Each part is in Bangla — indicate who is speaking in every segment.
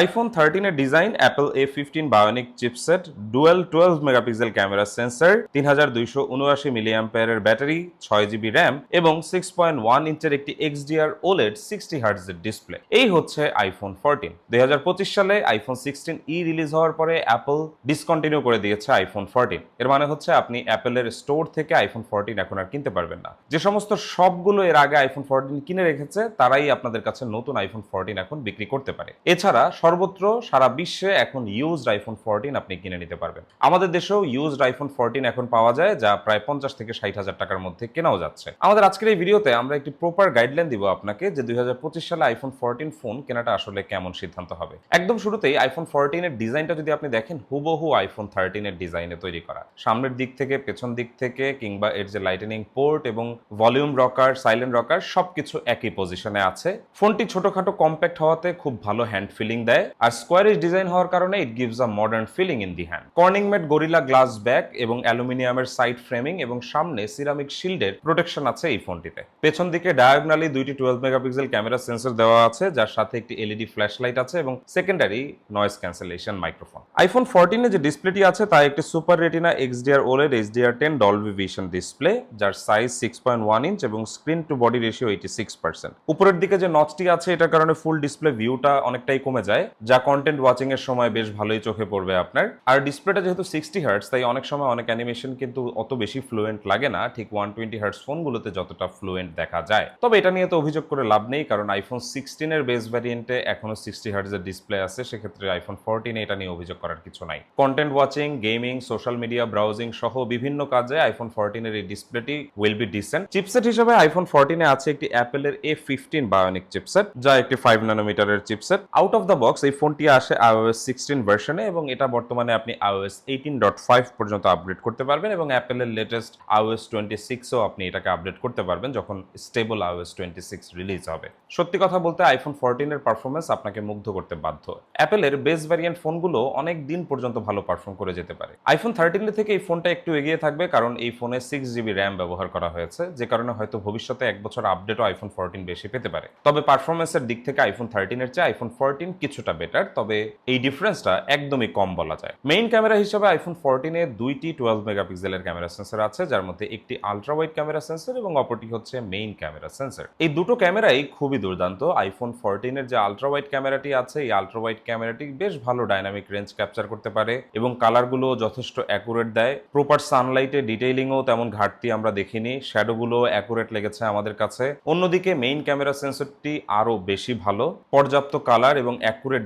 Speaker 1: IPhone থার্টিনের design Apple A fifteen bionic chipset dual twelve megapixel camera sensor তিন হাজার দুইশো উনআশি মিলিয়াম্পায়ারের ব্যাটারি ছয় জিবি র্যাম এবং সিক্স পয়েন্ট ওয়ান ইঞ্চের একটি এক্সডিআর ওলেড সিক্সটি হার্টজের ডিসপ্লে এই হচ্ছে আইফোন ফোরটিন দুই হাজার পঁচিশ সালে আইফোন সিক্সটিন ই রিলিজ হওয়ার পরে অ্যাপল ডিসকন্টিনিউ করে দিয়েছে আইফোন ফোরটিন এর মানে হচ্ছে আপনি অ্যাপেলের স্টোর থেকে আইফোন ফোরটিন এখন আর কিনতে পারবেন না। যে সমস্ত সবগুলো এর আগে আইফোন ফোরটিন কিনে রেখেছে, তারাই আপনাদের কাছে নতুন আইফোন ফোরটিন এখন বিক্রি করতে পারে। এছাড়া সর্বত্র সারা বিশ্বে এখন ইউজড আইফোন ফোরটিন আপনি কিনে নিতে পারবেন। আমাদের দেশেও ইউজড আইফোন ফোরটিন এখন পাওয়া যায়, যা প্রায় পঞ্চাশ থেকে ষাট হাজার টাকার মধ্যে কেনাও যাচ্ছে। আমাদের আজকের এই ভিডিওতে আমরা একটি প্রপার গাইডলাইন দিব আপনাকে যে দুই সালে আইফোন ফোরটিন ফোন কেনাটা আসলে কেমন সিদ্ধান্ত হবে। একদম শুরুতেই আইফোন ফোরটিনের ডিজাইনটা যদি আপনি দেখেন, হুবহু আইফোন থার্টিনের ডিজাইনে তৈরি করা। সামনের দিক থেকে, পেছন দিক থেকে, কিংবা এর যে লাইটেনিং পোর্ট এবং ভলিউম রকার সাইলেন্ট রকার সবকিছু একই পজিশনে আছে। ফোনটি ছোটখাটো কম্প্যাক্ট হওয়াতে খুব ভালো হ্যান্ড ফিলিং দেয়। আর স্কোয়ারিশ ডিজাইন হওয়ার কারণে it gives a modern feeling in the hand Corning made Gorilla glass back এবং অ্যালুমিনিয়ামের সাইড ফ্রেমিং এবং সামনে সিরামিক শিল্ডের প্রোটেকশন আছে এই ফোনটিতে। পেছন দিকে ডায়াগনালি দুইটি টুয়েলভ মেগাপিক্সেল ক্যামেরা সেন্সর দেওয়া আছে, যার সাথে একটি এলইডি ফ্ল্যাশ লাইট আছে এবং secondary noise cancellation microphone iPhone ফোরটিনে যে ডিসপ্লেটি আছে, তা একটি super retina XDR OLED HDR ten Dolby vision display যার size six point one inch এবং screen to body ratio eighty six percent উপরের দিকে যে নচটি আছে, এটার কারণে ফুল ডিসপ্লে ভিউটা অনেকটাই কমে যায়। যা কন্টেন্ট ওয়াচিং এর সময় বেশ ভালোই চোখে পড়বে আপনার। আর ডিসপ্লেটা যেহেতু সিক্সটি হার্টস তাই অনেক সময় অনেক অ্যানিমেশন কিন্তু অত বেশি ফ্লুয়েন্ট লাগে না। ঠিক ওয়ান টোয়েন্টি হার্টস ফোনগুলোতে যতটা ফ্লুয়েন্ট দেখা যায়। তবে এটা নিয়ে তো অভিযোগ করে লাভ নেই, কারণ আইফোন সিক্সটিনের বেস ভ্যারিয়েন্টে এখনও সিক্সটি হার্টসের ডিসপ্লে আছে। সেক্ষেত্রে আইফোন ফোরটিনে এটা নিয়ে অভিযোগ করার কিছু নাই। Content watching gaming social media browsing সহ বিভিন্ন কাজে আইফোন ফোরটিনের এই ডিসপ্লেটি উইল বি ডিসেন্ট চিপসেট হিসেবে আইফোন ফোরটিনে আছে একটি অ্যাপেলের এ ফিফটিন বায়োনিক চিপসেট যা একটি five নানোমিটারের chipset out of the box এই ফোনটি আসে আইওএস সিক্সটিন ভার্সনে এবং এটা বর্তমানে আপনি আইওএস এইটিন ডট ফাইভ পর্যন্ত আপডেট করতে পারবেন এবং অ্যাপেলের লেটেস্ট আইওএস টোয়েন্টি সিক্সও আপনি এটাকে আপডেট করতে পারবেন যখন stable iOS twenty six release হবে। সত্যি কথা বলতে আইফোন ফোরটিনের পারফরমেন্স আপনাকে মুগ্ধ করতে বাধ্য। অ্যাপেলের বেস ভ্যারিয়েন্ট ফোনগুলো অনেক দিন পর্যন্ত ভালো পারফর্ম করে যেতে পারে। আইফোন থার্টিনের থেকে এই ফোনটা একটু এগিয়ে থাকবে কারণ এই ফোনে সিক্স জিবি র্যাম ব্যবহার করা হয়েছে, যে কারণে হয়তো ভবিষ্যতে এক বছর আপডেটও আইফোন ফোরটিন বেশি পেতে পারে। তবে পারফরমেন্সের দিক থেকে আইফোন থার্টিনের চেয়ে আইফোন ফোরটিন কিছুটা বেটার তবে এই ডিফারেন্সটা একদমই কম বলা যায়। মেইন ক্যামেরা হিসেবে আইফোন ফোরটিনে দুইটি টুয়েলভ মেগাপিক্সেলের ক্যামেরা সেন্সর আছে, যার মধ্যে একটি আলট্রা ওয়াইড ক্যামেরা সেন্সর এবং অপরটি হচ্ছে মেইন ক্যামেরা সেন্সর এই দুটো ক্যামেরাই খুবই দুর্দান্ত। আইফোন ফোরটিনের যে আলট্রা ওয়াইড ক্যামেরাটি আছে, এই আলট্রা ওয়াইড ক্যামেরাটি বেশ ভালো ডাইনামিক রেঞ্জ ক্যাপচার করতে পারে এবং কালারগুলো যথেষ্ট অ্যাকুরেট দেয়। প্রপার সানলাইটে ডিটেইলিংও তেমন ঘাটতি আমরা দেখিনি। শ্যাডোগুলো অ্যাকুরেট লেগেছে আমাদের কাছে। অন্যদিকে মেইন ক্যামেরা সেন্সরটি আরও বেশি ভালো। পর্যাপ্ত কালার এবং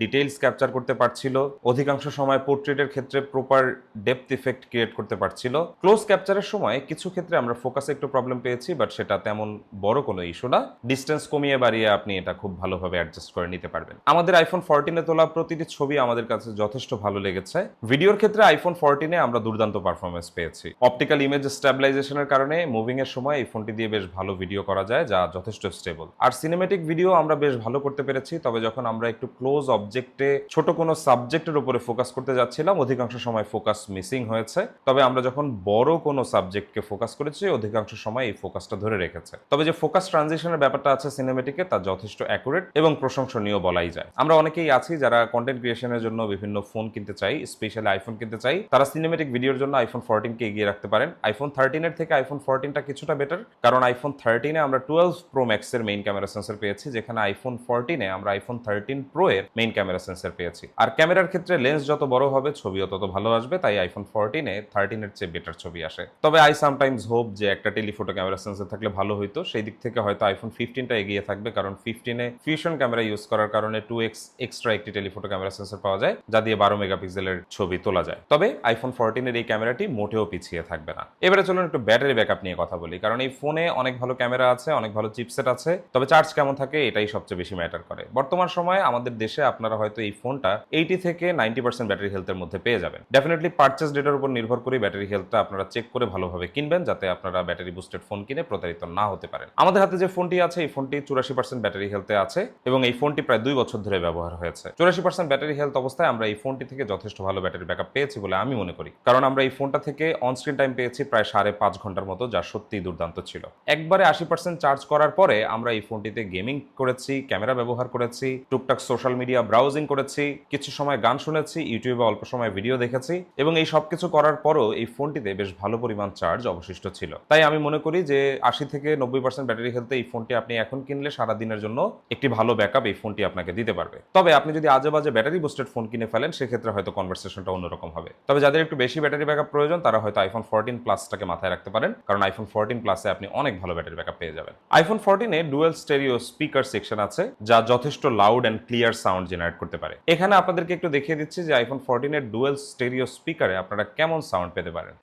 Speaker 1: ডিটেইলস ক্যাপচার করতে পারছিল, অধিকাংশ সময় পোর্ট্রেটের ক্ষেত্রে প্রপার ডেপথ ইফেক্ট ক্রিয়েট করতে পারছিল। ক্লোজ ক্যাপচারের সময় কিছু ক্ষেত্রে আমরা ফোকাসে একটু প্রবলেম পেয়েছি বাট সেটা তেমন বড় কোনো ইস্যু না। ডিস্টেন্স কমিয়ে বাড়িয়ে আপনি এটা খুব ভালোভাবে অ্যাডজাস্ট করে নিতে পারবেন। আমাদের আইফোন ফোরটিনে তোলা প্রতিটি ছবি আমাদের কাছে যথেষ্ট ভালো লেগেছে। ভিডিওর ক্ষেত্রে আইফোন ফোরটিনে আমরা দুর্দান্ত পারফরমেন্স পেয়েছি। অপটিক্যাল ইমেজ স্ট্যাবিলাইজেশনের কারণে মুভিং এর সময় এই ফোনটি দিয়ে বেশ ভালো ভিডিও করা যায়, যা যথেষ্ট স্টেবল আর সিনেমেটিক ভিডিও আমরা বেশ ভালো করতে পেরেছি, তবে যখন আমরা একটু ক্লোজ অবজেক্টে ছোট কোনো সাবজেক্টের উপরে ফোকাস করতে যাচ্ছিলাম, অধিকাংশ সময় ফোকাস মিসিং হয়েছে। তবে আমরা যখন বড় কোনো সাবজেক্টকে ফোকাস করেছি, অধিকাংশ সময় এই ফোকাসটা ধরে রেখেছে। তবে যে ফোকাস ট্রানজিশনের ব্যাপারটা আছে সিনেমেটিকে তা যথেষ্ট অ্যাকুরেট এবং প্রশংসনীয় বলাই যায়। আমরা অনেকেই আছি যারা কন্টেন্ট ক্রিয়েশনের জন্য বিভিন্ন ফোন কিনতে চাই স্পেশালি আইফোন কিনতে চাই। তারা সিনেমেটিক ভিডিওর জন্য আইফোন ফোরটিনকে এগিয়ে রাখতে পারেন। আইফোন থার্টিনের থেকে আইফোন ফোরটিনটা কিছুটা বেটার কারণ আইফোন থার্টিনে আমরা টুয়েলভ প্রো ম্যাক্সের মেইন ক্যামেরা সেন্সর পেয়েছি, যেখানে আইফোন ফোরটিনে আমরা আইফোন থার্টিন প্রো এর মেইন ক্যামেরা সেন্সর পেয়েছি। আর ক্যামেরার ক্ষেত্রে লেন্স যত বড় হবে, ছবিও তত ভালো আসবে, তাই আইফোন ফোরটিনে থার্টিনের চেয়ে বেটার ছবি আসে। তবে আই সামটাইমস হোপ যে একটা টেলিফোটো ক্যামেরা সেন্সর থাকলে ভালো হইতো। সেই দিক থেকে হয়তো আইফোন ফিফটিনটা এগিয়ে থাকবে, কারণ ফিফটিনে ফিউশন ক্যামেরা ইউজ করার কারণে টু এক্স এক্সট্রা একটি টেলিফোটো ক্যামেরা সেন্সর পাওয়া যায়, যা দিয়ে বারো মেগাপিক্সেলের ছবি তোলা যায়। তবে আইফোন ফোরটিনের এই ক্যামেরাটি মোটেও পিছিয়ে থাকবে না। এবারে চলুন একটু ব্যাটারি ব্যাকআপ নিয়ে কথা বলি, কারণ এই ফোনে অনেক ভালো ক্যামেরা আছে, অনেক ভালো চিপসেট আছে, তবে চার্জ কেমন থাকে এটাই সবচেয়ে বেশি ম্যাটার করে। বর্তমান সময়ে আমাদের দেশে আপনারা হয়তো এই ফোনটা এইটি থেকে নাইনটি পার্সেন্ট ব্যাটারি হেলথের মধ্যে পেয়ে যাবেন। ডেফিনেটলি পার্চেস ডেটার উপর নির্ভর করে ব্যাটারি হেলথটা আপনারা চেক করে ভালোভাবে কিনবেন যাতে আপনারা ব্যাটারি বুস্টেড ফোন কিনে প্রতারিত না হতে পারেন। আমাদের হাতে যে ফোনটি আছে, এই ফোনটি চুরাশি পার্সেন্ট ব্যাটারি হেলথে আছে এবং এই ফোনটি প্রায় দুই বছর ধরে ব্যবহার হয়েছে। চুরাশি পার্সেন্ট ব্যাটারি হেলথ অবস্থায় আমরা এই ফোনটি থেকে যথেষ্ট ভালো ব্যাটারি ব্যাকআপ পেয়েছি বলে আমি মনে করি। কারণ আমরা এই ফোনটা থেকে অন স্ক্রিন টাইম পেয়েছি প্রায় সাড়ে পাঁচ ঘণ্টার মতো, যা সত্যিই দুর্দান্ত ছিল। একবারে আশি পার্সেন্ট চার্জ করার পরে আমরা এই ফোনটিতে গেমিং করেছি ক্যামেরা ব্যবহার করেছি, টুকটাক সোশ্যাল মিডিয়া মিডিয়া ব্রাউজিং করেছি, কিছু সময় গান শুনেছি ইউটিউবে অল্প সময় ভিডিও দেখেছি এবং এই সব কিছু করার পরও এই ফোনটিতে বেশ ভালো পরিমাণ চার্জ অবশিষ্ট ছিল। তাই আমি মনে করি যে আশি থেকে নব্বই পার্সেন্ট ব্যাটারি হেলতে এই ফোনটি আপনি এখন কিনলে সারা দিনের জন্য একটি ভালো ব্যাকআপ এই ফোনটি আপনাকে দিতে পারবে। তবে আপনি যদি আজে বাজে ব্যাটারি বুস্টেড ফোন কিনে ফেলেন, সেক্ষেত্রে হয়তো কনভারসেশনটা অন্যরকম হবে। তবে যাদের একটু বেশি ব্যাটারি ব্যাকআপ প্রয়োজন, তারা হয়তো আইফোন ফোরটিন প্লাসটাকে মাথায় রাখতে পারেন, কারণ আইফোন ফোরটিন প্লাসে আপনি অনেক ভালো ব্যাটারি ব্যাকআপ পেয়ে যাবেন। আইফোন ফোরটিনে ডুয়েল স্টেরিও স্পিকার সেকশন আছে, যা যথেষ্ট loud and clear sound generate করতে পারে। এখানে আপনাদেরকে একটু দেখিয়ে দিচ্ছি যে আইফোন ফোরটিনের ডুয়েল স্টেরিও স্পিকারে আপনারা কেমন সাউন্ড পেতে পারেন।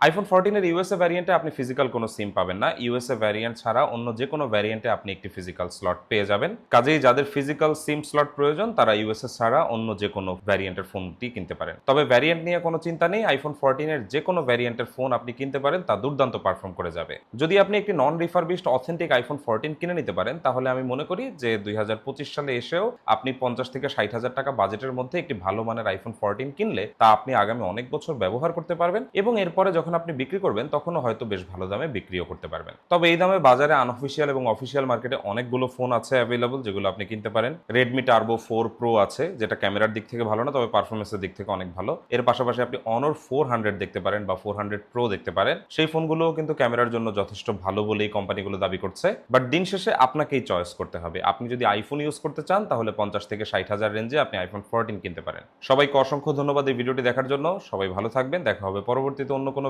Speaker 1: আইফোন ফোরটিনের ইউএসএ ভ্যারিয়েন্টে আপনি ফিজিক্যাল কোনো সিম পাবেন না। ইউএসএ ভ্যারিয়েন্ট ছাড়া অন্য যে কোনো ভ্যারিয়েন্টে আপনি একটি ফিজিক্যাল স্লট পেয়ে যাবেন। কাজেই যাদের ফিজিক্যাল সিম স্লট প্রয়োজন, তারা ইউএসএ ছাড়া অন্য যে কোনো ভ্যারিয়েন্টের ফোনটি কিনতে পারেন। তবে ভ্যারিয়েন্ট নিয়ে কোনো চিন্তা নেই আইফোন ফোরটিনের যে কোনো ভ্যারিয়েন্টের ফোন আপনি কিনতে পারেন, তা দুর্দান্ত পারফর্ম করে যাবে। যদি আপনি একটি non refurbished authentic iPhone fourteen কিনে নিতে পারেন, তাহলে আমি মনে করি যে দুই হাজার পঁচিশ সালে এসেও আপনি পঞ্চাশ থেকে ষাট হাজার টাকা বাজেটের মধ্যে একটি ভালো মানের আইফোন ফোরটিন কিনলে তা আপনি আগামী অনেক বছর ব্যবহার করতে পারবেন এবং এরপরে যখন আপনি বিক্রি করবেন, তখনও হয়তো বেশ ভালো দামে বিক্রিও করতে পারবেন। তবে এই দামে বাজারে আনঅফিসিয়াল এবং অফিসিয়াল মার্কেটে অনেকগুলো ফোন আছে অ্যাভেলেবল যেগুলো আপনি কিনতে পারেন। রেডমি টার্বো ফোর প্রো আছে, যেটা ক্যামেরার দিক থেকে ভালো না, তবে পারফরমেন্সের দিক থেকে অনেক ভালো। এর পাশাপাশি আপনি অনর ফোর হান্ড্রেড দেখতে পারেন বা ফোর হান্ড্রেড প্রো দেখতে পারেন। সেই ফোনগুলোও কিন্তু ক্যামেরার জন্য যথেষ্ট ভালো বলেই কোম্পানিগুলো দাবি করছে। বাট দিন শেষে আপনাকেই চয়েস করতে হবে। আপনি যদি আইফোন ইউজ করতে চান, তাহলে পঞ্চাশ থেকে ষাট হাজার রেঞ্জে আপনি আইফোন ফোরটিন কিনতে পারেন। সবাইকে অসংখ্য ধন্যবাদ এই ভিডিওটি দেখার জন্য। সবাই ভালো থাকবেন। দেখা হবে পরবর্তীতে অন্য কোনো